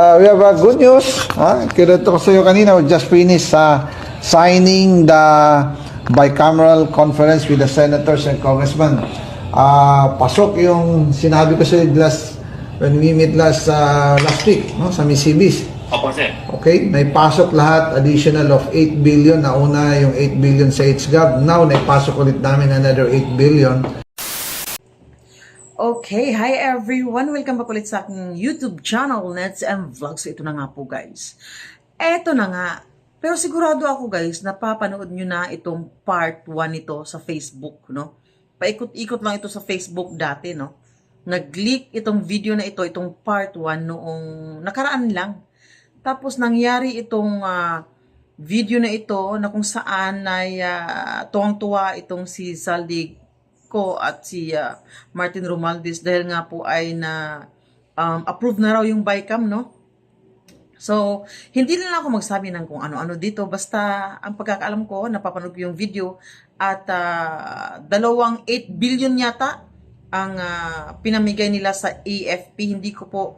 Uh, we have uh, good news. Ha? Kinuto ko sa iyo kanina, we just finished uh, signing the bicameral conference with the senators and congressmen. Uh, pasok yung sinabi ko sa iyo last, when we met last, uh, last week no, sa Misibis. Opo, sir. Okay, may pasok lahat, additional of 8 billion. Nauna yung 8 billion sa HGAV. Now, naipasok ulit namin another 8 billion. Okay, hi everyone! Welcome back ulit sa aking YouTube channel, Nets and Vlogs. Ito na nga po guys. Ito na nga. Pero sigurado ako guys, napapanood nyo na itong part 1 nito sa Facebook, no? Paikot-ikot lang ito sa Facebook dati, no? Nag-leak itong video na ito, itong part 1 noong nakaraan lang. Tapos nangyari itong ah, video na ito na kung saan ay ah, tuwang-tuwa itong si Saldig ko at si ah, Martin Romualdez dahil nga po ay na um, approve na raw yung BICAM, no? So, hindi na lang ako magsabi ng kung ano-ano dito. Basta, ang pagkakaalam ko, napapanood ko yung video at ah, dalawang 8 billion yata ang ah, pinamigay nila sa AFP. Hindi ko po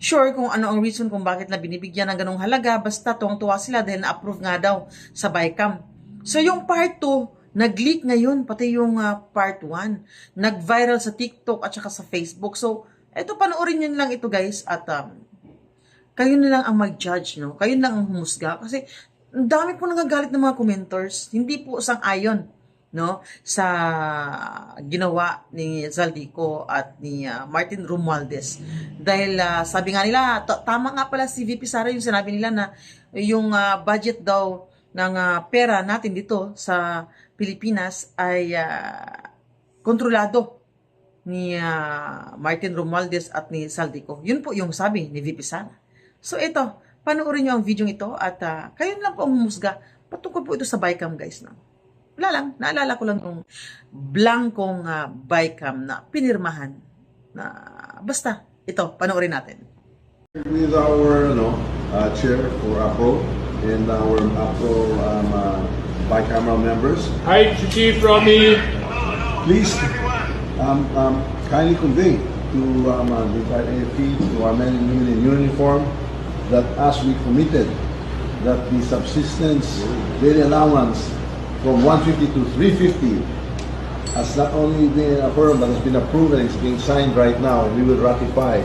sure kung ano ang reason kung bakit na binibigyan ng ganong halaga. Basta tuwang-tuwa sila dahil na-approve nga daw sa BICAM. So, yung part 2, nag-leak ngayon, pati yung ah, part 1. Nag-viral sa TikTok at saka sa Facebook. So, eto panoorin nyo lang ito guys at um, kayo na lang ang mag-judge, no? Kayo na lang ang humusga. Kasi, ang dami po nagagalit ng mga commenters. Hindi po sang-ayon, no? Sa ginawa ni Zaldico at ni ah, Martin Romualdez. Dahil ah, sabi nga nila, tama nga pala si VP Sara yung sinabi nila na yung ah, budget daw ng ah, pera natin dito sa Pilipinas ay ah, kontrolado ni ah, Martin Romualdez at ni Saldico. Yun po yung sabi ni VP Sara. So ito, panoorin nyo ang video ito at ah, kayo lang po ang humusga patungkol po ito sa BICAM guys. No? Wala lang, naalala ko lang yung blankong ah, BICAM na pinirmahan na basta ito, panoorin natin. with our no, uh, chair for APRO and our APRO um, uh, bicameral members. Hi, Chief Romy. Please um, um, kindly convey to um, uh, the entire AFP, to our men and women in uniform, that as we committed, that the subsistence daily allowance from 150 to 350 has not only been affirmed but has been approved and is being signed right now, and we will ratify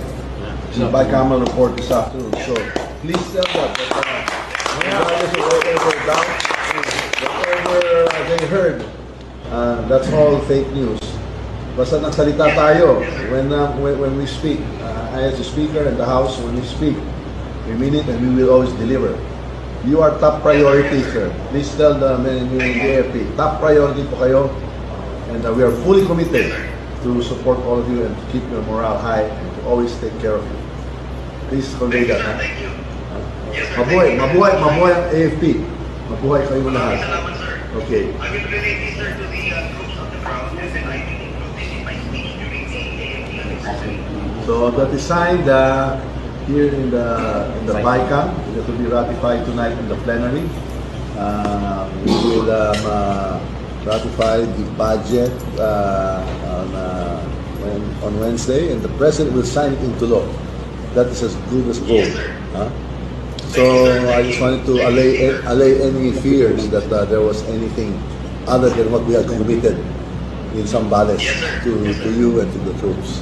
the bicameral report this afternoon. So please tell them that uh, regardless fake news. Basta nagsalita tayo when, uh, when, when we speak. Uh, I as a speaker in the House, when we speak, we mean it and we will always deliver. You are top priority, sir. Please tell the men and in the AFP, top priority po kayo. And uh, we are fully committed to support all of you and to keep your morale high and to always take care of you. Please convey that. Ha? Mabuhay, mabuhay, mabuhay ang AFP. Mabuhay kayo lahat. Okay. I will relate this, sir, to the uh, the So that is signed uh, here in the in the BICAM. That will be ratified tonight in the plenary. Uh, we will um, uh, ratify the budget uh, on, uh, when, on Wednesday, and the president will sign it into law. That is as good as gold. huh? So I just wanted to allay, allay any fears that uh, there was anything other than what we had committed in Zambales to, to you and to the troops.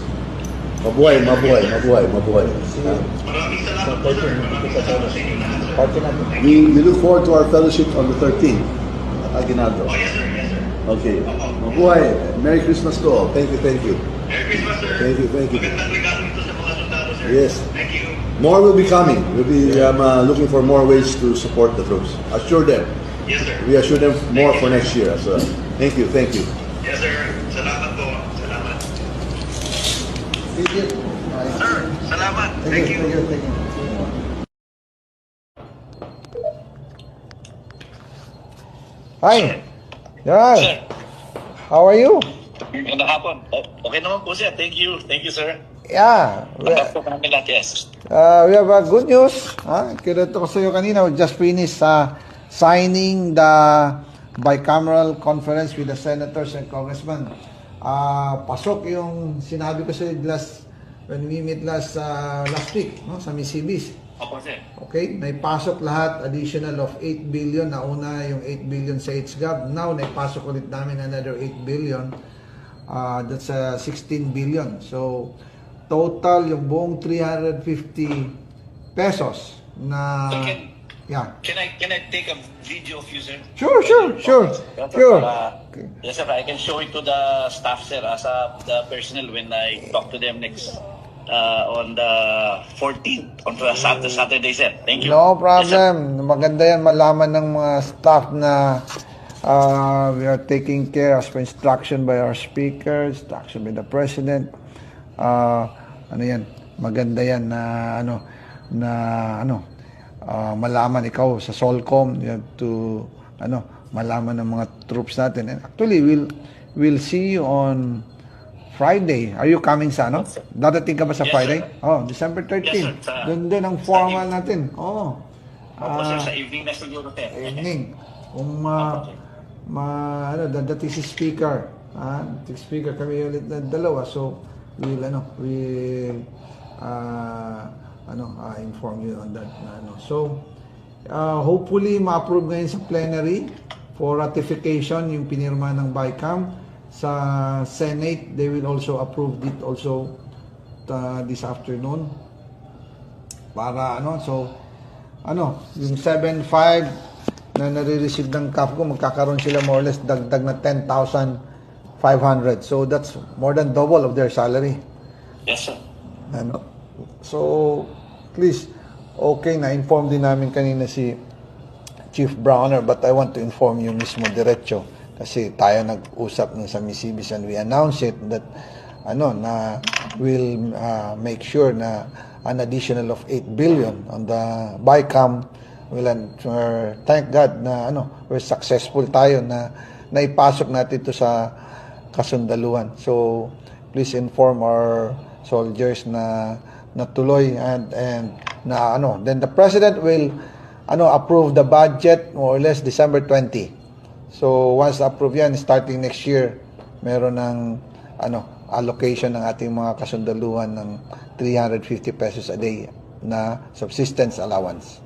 Mabuhay, mabuhay, mabuhay, mabuhay. huh? Maraming salamat po, sir. Maraming salamat sa inyo lahat, sir. We, we look forward to our fellowship on the 13th at Aguinaldo. Oh, yes, sir. Yes, sir. Okay. Mabuhay. Merry Christmas to all. Thank you, thank you. Merry Christmas, sir. Thank you, thank you. Magandang regalo ito sa mga sundalo, sir. Yes. Thank you. More will be coming. We'll be um, uh, looking for more ways to support the troops. Assure them. Yes, sir. We assure them more for next year as well. Thank you, thank you. Yes, sir. Salamat. Thank you. Sir, salamat. Thank you. thank you. Hi! Yan! How are you? Magandang hapon. Okay naman po, sir. Thank you. Thank you, sir. Yeah! We, Tanggap po namin lahat, yes. uh, we have uh, good news. Ha? Kinuto ko sa iyo kanina, we just finished uh, signing the bicameral conference with the senators and congressmen. Ah, pasok yung sinabi ko sa last, when we meet last uh, last week no sa Misibis. Opo, sir. Okay, naipasok lahat additional of 8 billion. Nauna yung 8 billion sa HGAB. Now, naipasok ulit namin another 8 billion. Uh, that's uh, 16 billion. So, total yung buong 350 pesos na... Okay. Yeah. Can I can I take a video of you, sir? Sure, sure, sure. Yes. Sure. Para- yes, sir. I can show it to the staff, sir, as a, the personnel when I talk to them next uh, on the 14th, on the Sat- Saturday, sir. Thank you. No Yes, sir. problem. Maganda yan malaman ng mga staff na uh, we are taking care as per instruction by our speaker, instruction by the president. Uh, ano yan? Maganda yan na ano na ano uh, malaman ikaw sa Solcom you have to ano malaman ng mga troops natin. And actually we'll we'll see you on Friday. Are you coming sa ano? Dadating ka ba sa Yes, Friday? sir. Oh, December 13. Yes, sir. Doon din ang formal natin. Oo. Opo, sir, Ah, sa evening na siguro, sir. evening. Kung ma, ma ano, dadating si speaker. Ah, si speaker kami ulit na dalawa. So, we'll ano, we'll ah, ano, ah, inform you on that. ano. So, ah, hopefully ma-approve ngayon sa plenary for ratification yung pinirma ng BICAM. Sa Senate, they will also approve it also uh, this afternoon para ano so ano yung 7.5 na nare-receive ng CAF ko magkakaroon sila more or less dagdag na 10,500 so that's more than double of their salary Yes, sir. ano so please okay na inform din namin kanina si Chief Browner but I want to inform you mismo diretso kasi tayo nag-usap ng sa Misibis and we announce it that ano na will uh, make sure na an additional of 8 billion on the BICAM will uh, thank God na ano we're successful tayo na naipasok natin ito sa kasundaluhan. So please inform our soldiers na natuloy and and na ano. Then the president will ano approve the budget more or less December 20 so once approve yan starting next year meron ng ano allocation ng ating mga kasundaluhan ng 350 pesos a day na subsistence allowance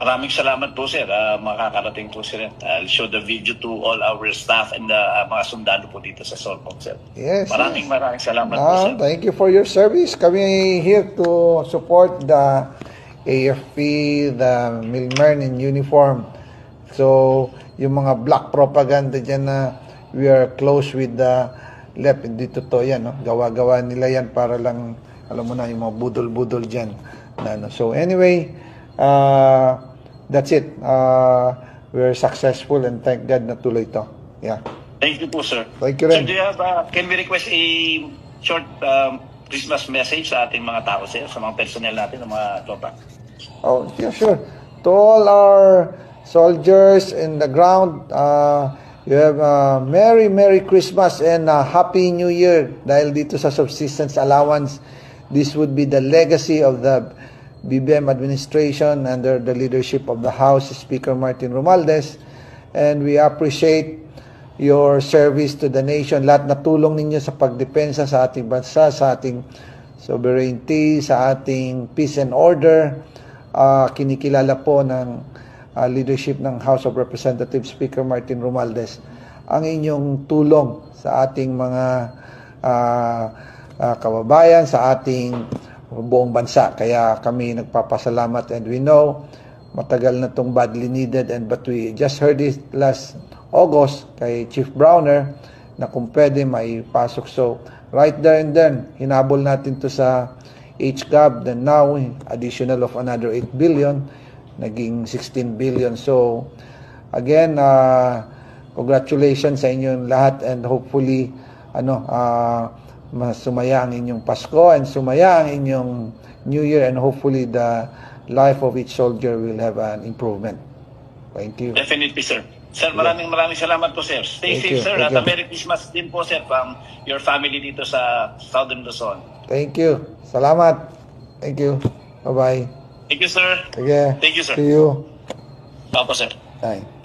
Maraming salamat po, sir. Ah, makakarating po, sir. I'll show the video to all our staff and ah, mga sundalo po dito sa Solcom, sir. yes Maraming yes. maraming salamat po, Ah, sir. thank you for your service. Kami here to support the AFP, the Milmern in uniform. So, yung mga black propaganda dyan na we are close with the left, hindi totoo yan. No? Gawa-gawa nila yan para lang, alam mo na, yung mga budol-budol dyan. Na, ano. So, anyway, uh, that's it. Uh, we're successful and thank God na tuloy to. Yeah. Thank you po, sir. Thank you Sir, rin. do you have, ah, can we request a short um, Christmas message sa ating mga tao, sir? Sa mga personnel natin, ng mga tropa? Oh, yeah, sure. To all our soldiers in the ground, uh, you have a Merry, Merry Christmas and a Happy New Year. Dahil dito sa subsistence allowance, this would be the legacy of the BBM administration under the leadership of the House Speaker Martin Romualdez. And we appreciate your service to the nation. Lahat na tulong ninyo sa pagdepensa sa ating bansa, sa ating sovereignty, sa ating peace and order. Ah, kinikilala po ng ah, leadership ng House of Representatives Speaker Martin Romualdez ang inyong tulong sa ating mga ah, ah, kababayan, sa ating buong bansa. Kaya kami nagpapasalamat and we know matagal na tong badly needed and but we just heard it last August kay Chief Browner na kung pwede maipasok. So, right there and then, hinabol natin to sa HGAB, then now, additional of another 8 billion, naging 16 billion. So, again, uh, congratulations sa inyong lahat and hopefully, ano, uh, masumaya ang inyong Pasko and sumaya ang inyong New Year and hopefully the life of each soldier will have an improvement. Thank you. Definitely, sir. Sir, maraming maraming salamat po, sir. Stay Thank safe, you. sir. Thank At you. Merry Christmas din po, sir, from your family dito sa Southern Luzon. Thank you. Salamat. Thank you. Bye-bye. Thank you, sir. Sige. Thank you, sir. See you. Opo, sir. Bye.